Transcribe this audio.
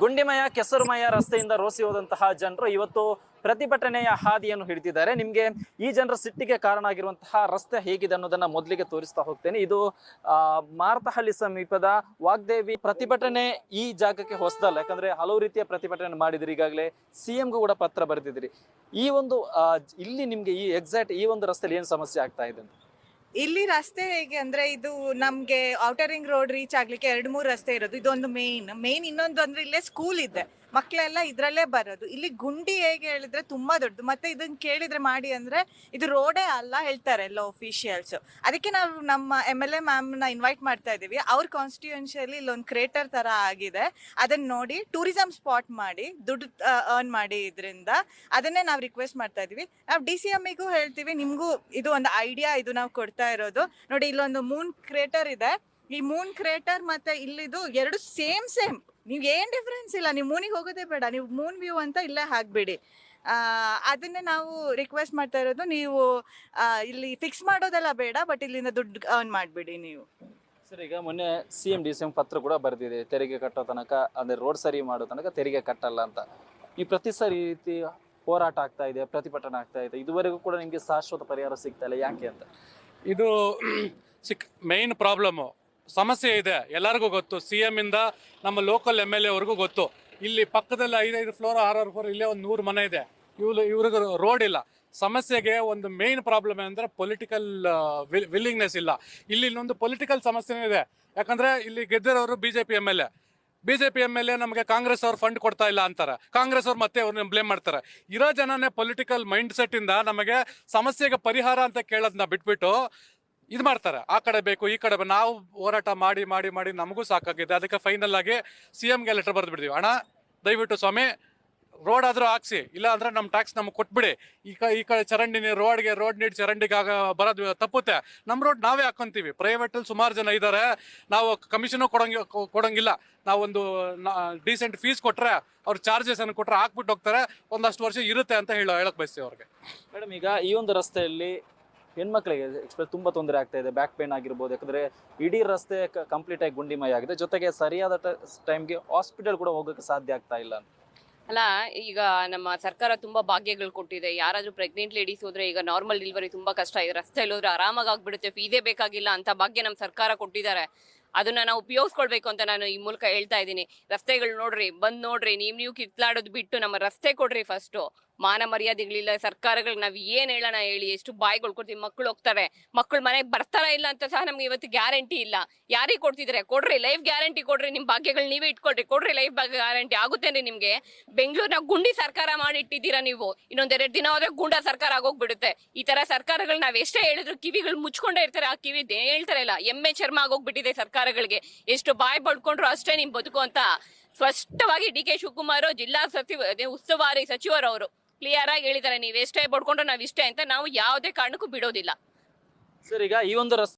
ಗುಂಡಿಮಯ, ಕೆಸರುಮಯ ರಸ್ತೆಯಿಂದ ರೋಸಿ ಹೋದಂತಹ ಜನರು ಇವತ್ತು ಪ್ರತಿಭಟನೆಯ ಹಾದಿಯನ್ನು ಹಿಡಿದಿದ್ದಾರೆ. ನಿಮ್ಗೆ ಈ ಜನರ ಸಿಟ್ಟಿಗೆ ಕಾರಣ ಆಗಿರುವಂತಹ ರಸ್ತೆ ಹೇಗಿದೆ ಅನ್ನೋದನ್ನ ಮೊದಲಿಗೆ ತೋರಿಸ್ತಾ ಹೋಗ್ತೇನೆ. ಇದು ಮಾರತಹಳ್ಳಿ ಸಮೀಪದ ವಾಗ್ದೇವಿ ಪ್ರತಿಭಟನೆ ಈ ಜಾಗಕ್ಕೆ ಹೊಸದಲ್ಲ. ಯಾಕಂದ್ರೆ ಹಲವು ರೀತಿಯ ಪ್ರತಿಭಟನೆ ಮಾಡಿದ್ರಿ. ಈಗಾಗಲೇ ಸಿಎಂಗೂ ಕೂಡ ಪತ್ರ ಬರೆದಿದ್ರಿ. ಈ ಒಂದು ಇಲ್ಲಿ ನಿಮ್ಗೆ ಈ ಎಕ್ಸಾಕ್ಟ್ ಈ ಒಂದು ರಸ್ತೆಯಲ್ಲಿ ಏನು ಸಮಸ್ಯೆ ಆಗ್ತಾ ಇದೆ ಅಂತ? ಇಲ್ಲಿ ರಸ್ತೆ ಹೇಗೆ ಅಂದ್ರೆ ಇದು ನಮ್ಗೆ ಔಟರಿಂಗ್ ರಿಂಗ್ ರೋಡ್ ರೀಚ್ ಆಗ್ಲಿಕ್ಕೆ ಎರಡು ಮೂರು ರಸ್ತೆ ಇರೋದು. ಇದೊಂದು ಮೇನ್ ಮೇನ್ ಇನ್ನೊಂದು ಅಂದ್ರೆ ಇಲ್ಲೇ ಸ್ಕೂಲ್ ಇದೆ. ಮಕ್ಕಳೆಲ್ಲ ಇದ್ರಲ್ಲೇ ಬರೋದು. ಇಲ್ಲಿ ಗುಂಡಿ ಹೇಗೆ ಹೇಳಿದ್ರೆ ತುಂಬಾ ದೊಡ್ಡದು. ಮತ್ತೆ ಇದನ್ನ ಕೇಳಿದ್ರೆ ಮಾಡಿ ಅಂದ್ರೆ ಇದು ರೋಡೇ ಅಲ್ಲ ಹೇಳ್ತಾರೆ ಎಲ್ಲ ಒಫಿಷಿಯಲ್ಸ್ ಅದಕ್ಕೆ ನಾವು ನಮ್ಮ ಎಂ ಎಲ್ ಎ ಮ್ಯಾಮ್ನ ಇನ್ವೈಟ್ ಮಾಡ್ತಾ ಇದೀವಿ ಅವ್ರ ಕಾನ್ಸ್ಟಿಟ್ಯೂನ್ಸಿಯಲ್ಲಿ ಇಲ್ಲೊಂದು ಕ್ರೇಟರ್ ತರ ಆಗಿದೆ. ಅದನ್ನ ನೋಡಿ ಟೂರಿಸಂ ಸ್ಪಾಟ್ ಮಾಡಿ, ದುಡ್ಡು ಅರ್ನ್ ಮಾಡಿ ಇದರಿಂದ ಅದನ್ನೇ ನಾವು ರಿಕ್ವೆಸ್ಟ್ ಮಾಡ್ತಾ ಇದೀವಿ ನಾವು ಡಿ ಸಿ ಎಮ್ಗೂ ಹೇಳ್ತೀವಿ. ನಿಮಗೂ ಇದು ಒಂದು ಐಡಿಯಾ ಇದು ನಾವು ಕೊಡ್ತಾ ಇರೋದು. ನೋಡಿ ಇಲ್ಲೊಂದು ಮೂನ್ ಕ್ರೇಟರ್ ಇದೆ. ಈ ಮೂನ್ ಕ್ರೇಟರ್ ಮತ್ತೆ ಇಲ್ಲಿದು ಎರಡು ಸೇಮ್ ಸೇಮ್ ನೀವು ಏನ್ ಡಿಫ್ರೆನ್ಸ್ ಇಲ್ಲ ನೀವು ಮೂನಿಗೆ ಹೋಗೋದೇ ಬೇಡ ನೀವು ಮೂನ್ ವ್ಯೂ ಅಂತ ಇಲ್ಲೇ ಹಾಕ್ಬಿಡಿ. ಅದನ್ನೇ ನಾವು ರಿಕ್ವೆಸ್ಟ್ ಮಾಡ್ತಾ ಇರೋದು ನೀವು ಆ, ಇಲ್ಲಿ ಫಿಕ್ಸ್ ಮಾಡೋದೆಲ್ಲ ಬೇಡ ಬಟ್ ಇಲ್ಲಿಂದ ದುಡ್ಡು ಅರ್ನ್ ಮಾಡ್ಬಿಡಿ ನೀವು. ಸರ್ ಈಗ ಮೊನ್ನೆ C M D C M ಪತ್ರ ಕೂಡ ಬರೆದಿದೆ ತೆರಿಗೆ ಕಟ್ಟೋ ತನಕ ಅಂದ್ರೆ ರೋಡ್ ಸರಿ ಮಾಡೋ ತನಕ ತೆರಿಗೆ ಕಟ್ಟಲ್ಲ ಅಂತ. ಈ ಪ್ರತಿ ಸರಿ ಈ ರೀತಿ ಹೋರಾಟ ಆಗ್ತಾ ಇದೆ ಪ್ರತಿಭಟನೆ ಆಗ್ತಾ ಇದೆ ಇದುವರೆಗೂ ಕೂಡ ನಿಮಗೆ ಶಾಶ್ವತ ಪರಿಹಾರ ಸಿಗ್ತಾ ಇಲ್ಲ ಯಾಕೆ ಅಂತ? ಇದು ಸಿಕ್ ಮೇನ್ ಪ್ರಾಬ್ಲಮ್ಮು ಸಮಸ್ಯೆ ಇದೆ, ಎಲ್ಲರಿಗೂ ಗೊತ್ತು. ಸಿ ಎಂ ಇಂದ ನಮ್ಮ ಲೋಕಲ್ ಎಂ ಎಲ್ ಎವರೆಗೂ ಗೊತ್ತು. ಇಲ್ಲಿ ಪಕ್ಕದಲ್ಲಿ ಐದೈದು ಫ್ಲೋರ್ ಆರಾರು ಫ್ಲೋರ್ ಇಲ್ಲೇ ಒಂದು ನೂರು ಮನೆ ಇದೆ. ಇವ್ರು ಇವ್ರಿಗೆ ರೋಡ್ ಇಲ್ಲ. ಸಮಸ್ಯೆಗೆ ಒಂದು ಮೇನ್ ಪ್ರಾಬ್ಲಮ್ ಏನಂದ್ರೆ ಪೊಲಿಟಿಕಲ್ ವಿಲ್ಲಿಂಗ್ನೆಸ್ ಇಲ್ಲ. ಇಲ್ಲಿ ಇನ್ನೊಂದು ಪೊಲಿಟಿಕಲ್ ಸಮಸ್ಯೆನೇ ಇದೆ. ಯಾಕಂದ್ರೆ ಇಲ್ಲಿ ಗೆದ್ದಿರೋರು B J P M L A BJP M L A ನಮಗೆ ಕಾಂಗ್ರೆಸ್ ಅವ್ರು ಫಂಡ್ ಕೊಡ್ತಾ ಇಲ್ಲ ಅಂತಾರೆ. ಕಾಂಗ್ರೆಸ್ ಅವ್ರು ಮತ್ತೆ ಅವ್ರನ್ನ ಬ್ಲೇಮ್ ಮಾಡ್ತಾರೆ. ಇರೋ ಜನನೇ ಪೊಲಿಟಿಕಲ್ ಮೈಂಡ್ ಸೆಟ್ ಇಂದ ನಮಗೆ ಸಮಸ್ಯೆಗೆ ಪರಿಹಾರ ಅಂತ ಕೇಳೋದನ್ನ ಬಿಟ್ಬಿಟ್ಟು ಇದು ಮಾಡ್ತಾರೆ. ಆ ಕಡೆ ಬೇಕು, ಈ ಕಡೆ ನಾವು ಹೋರಾಟ ಮಾಡಿ ಮಾಡಿ ಮಾಡಿ ನಮಗೂ ಸಾಕಾಗಿದೆ. ಅದಕ್ಕೆ ಫೈನಲ್ ಆಗಿ ಸಿ ಎಂಗೆ ಲೆಟರ್ ಬರೆದು ಬಿಡ್ತೀವಿ. ಅಣ್ಣ, ದಯವಿಟ್ಟು ಸ್ವಾಮಿ ರೋಡ್ ಆದರೂ ಹಾಕ್ಸಿ. ಇಲ್ಲ ಅಂದ್ರೆ ನಮ್ಮ ಟ್ಯಾಕ್ಸ್ ನಮ್ಗೆ ಕೊಟ್ಬಿಡಿ. ಈ ಕ, ಈ ಕಡೆ ಚರಂಡಿ ರೋಡ್ಗೆ ರೋಡ್ ನೀಡಿ ಚರಂಡಿಗೆ ಬರೋದು ತಪ್ಪುತ್ತೆ. ನಮ್ಮ ರೋಡ್ ನಾವೇ ಹಾಕೊಂತೀವಿ. ಪ್ರೈವೇಟಲ್ಲಿ ಸುಮಾರು ಜನ ಇದ್ದಾರೆ ನಾವು ಕಮಿಷನು ಕೊಡಂಗಿ ಕೊಡೋಂಗಿಲ್ಲ ಕೊಡಂಗಿಲ್ಲ. ನಾವೊಂದು ಡೀಸೆಂಟ್ ಫೀಸ್ ಕೊಟ್ರೆ ಅವ್ರು ಚಾರ್ಜಸ್ ಅನ್ನು ಕೊಟ್ರೆ ಹಾಕ್ಬಿಟ್ಟು ಹೋಗ್ತಾರೆ. ಒಂದಷ್ಟು ವರ್ಷ ಇರುತ್ತೆ ಅಂತ ಹೇಳೋ, ಹೇಳಕ್ ಬಯಸ್ತೀವಿ ಅವ್ರಿಗೆ. ಮೇಡಮ್ ಈಗ ಈ ಒಂದು ರಸ್ತೆಯಲ್ಲಿ ಹೆಣ್ಮಕ್ಳಿಗೆ ಎಕ್ಸ್ಪ್ರೆಸ್ ತುಂಬಾ ತೊಂದರೆ ಆಗ್ತಾ ಇದೆ ಬ್ಯಾಕ್ ಪೇನ್ ಆಗಿರ್ಬೋದು, ಯಾಕಂದ್ರೆ ಇಡೀ ರಸ್ತೆ ಕಂಪ್ಲೀಟ್ ಆಗಿ ಗುಂಡಿಮಯ ಆಗಿದೆ. ಜೊತೆಗೆ ಸರಿಯಾದ ಟೈಮ್ಗೆ ಹಾಸ್ಪಿಟಲ್ ಕೂಡ ಹೋಗೋಕೆ ಸಾಧ್ಯ ಆಗ್ತಾ ಇಲ್ಲ ಅಲ್ಲ, ಈಗ ನಮ್ಮ ಸರ್ಕಾರ ತುಂಬಾ ಭಾಗ್ಯಗಳು ಕೊಟ್ಟಿದೆ. ಯಾರಾದ್ರೂ ಪ್ರೆಗ್ನೆಂಟ್ ಲೇಡೀಸ್ ಹೋದ್ರೆ ಈಗ ನಾರ್ಮಲ್ ಡಿಲಿವರಿ ತುಂಬಾ ಕಷ್ಟ ಇದೆ ರಸ್ತೆಯಲ್ಲಿ ಹೋದ್ರೆ ಆರಾಮಾಗಿ ಆಗ್ಬಿಡುತ್ತೆ ಫೀಸೇ ಬೇಕಾಗಿಲ್ಲ ಅಂತ ಭಾಗ್ಯ ನಮ್ಮ ಸರ್ಕಾರ ಕೊಟ್ಟಿದ್ದಾರೆ. ಅದನ್ನ ನಾವು ಉಪಯೋಗಿಸ್ಕೊಳ್ಬೇಕು ಅಂತ ನಾನು ಈ ಮೂಲಕ ಹೇಳ್ತಾ ಇದ್ದೀನಿ. ರಸ್ತೆಗಳು ನೋಡ್ರಿ, ಬಂದ್ ನೋಡ್ರಿ, ನೀವ್, ನೀವು ಕಿತ್ಲಾಡೋದು ಬಿಟ್ಟು ನಮ್ಮ ರಸ್ತೆ ಕೊಡ್ರಿ ಫಸ್ಟ್ ಮಾನ ಮರ್ಯಾದೆಗಳಿಲ್ಲ ಸರ್ಕಾರಗಳಿಗೆ ನಾವು ಏನ್ ಹೇಳೋಣ ಹೇಳಿ, ಎಷ್ಟು ಬಾಯಿಗಳು ಕೊಡ್ತೀವಿ, ಮಕ್ಳು ಹೋಗ್ತಾರೆ ಮಕ್ಳು ಮನೆಗೆ ಬರ್ತಾರ ಇಲ್ಲ ಅಂತ ಸಹ ನಮ್ಗೆ ಇವತ್ತು ಗ್ಯಾರಂಟಿ ಇಲ್ಲ. ಯಾರಿಗೆ ಕೊಡ್ತಿದ್ರೆ? ಕೊಡ್ರಿ, ಲೈಫ್ ಗ್ಯಾರಂಟಿ ಕೊಡ್ರಿ, ನಿಮ್ ಭಾಗ್ಯಗಳು ನೀವೇ ಇಟ್ಕೊಡ್ರಿ ಕೊಡ್ರಿ, ಲೈಫ್ ಗ್ಯಾರಂಟಿ ಆಗುತ್ತೇನೆ ನಿಮ್ಗೆ. ಬೆಂಗಳೂರಿನ ಗುಂಡಿ ಸರ್ಕಾರ ಮಾಡಿ ಇಟ್ಟಿದ್ದೀರಾ ನೀವು? ಇನ್ನೊಂದೆರಡು ದಿನ ಹೋದ್ರೆ ಗುಂಡ ಸರ್ಕಾರ ಆಗೋಗ್ಬಿಡುತ್ತೆ. ಈ ತರ ಸರ್ಕಾರಗಳು ನಾವ್ ಎಷ್ಟೇ ಹೇಳಿದ್ರು ಕಿವಿಗಳು ಮುಚ್ಕೊಂಡೇ ಇರ್ತಾರೆ, ಆ ಕಿವಿ ಹೇಳ್ತಾರೆ ಇಲ್ಲ ಎಮ್ಮೆ ಚರ್ಮ ಆಗೋಗ್ಬಿಟ್ಟಿದೆ ಸರ್ಕಾರಗಳಿಗೆ. ಎಷ್ಟು ಬಾಯ್ ಪಡ್ಕೊಂಡ್ರು ಅಷ್ಟೇ ನಿಮ್ ಬದುಕು ಅಂತ. ಸ್ಪಷ್ಟವಾಗಿ ಡಿ ಕೆ ಶಿವಕುಮಾರ್, ಜಿಲ್ಲಾ ಸಚಿವ ಉಸ್ತುವಾರಿ ಸಚಿವರು ಅವರು ಕ್ಲಿಯರ್ ಆಗಿ ಹೇಳಿದ್ದಾರೆ, ನೀವ್ ಎಷ್ಟೇ ಬಡ್ಕೊಂಡ್ರೆ ನಾವ್ ಇಷ್ಟೇ ಅಂತ ನಾವು ಯಾವುದೇ ಕಾರಣಕ್ಕೂ ಬಿಡೋದಿಲ್ಲ. ಸರ್, ಈಗ ಈ ಒಂದು ರಸ್ತೆ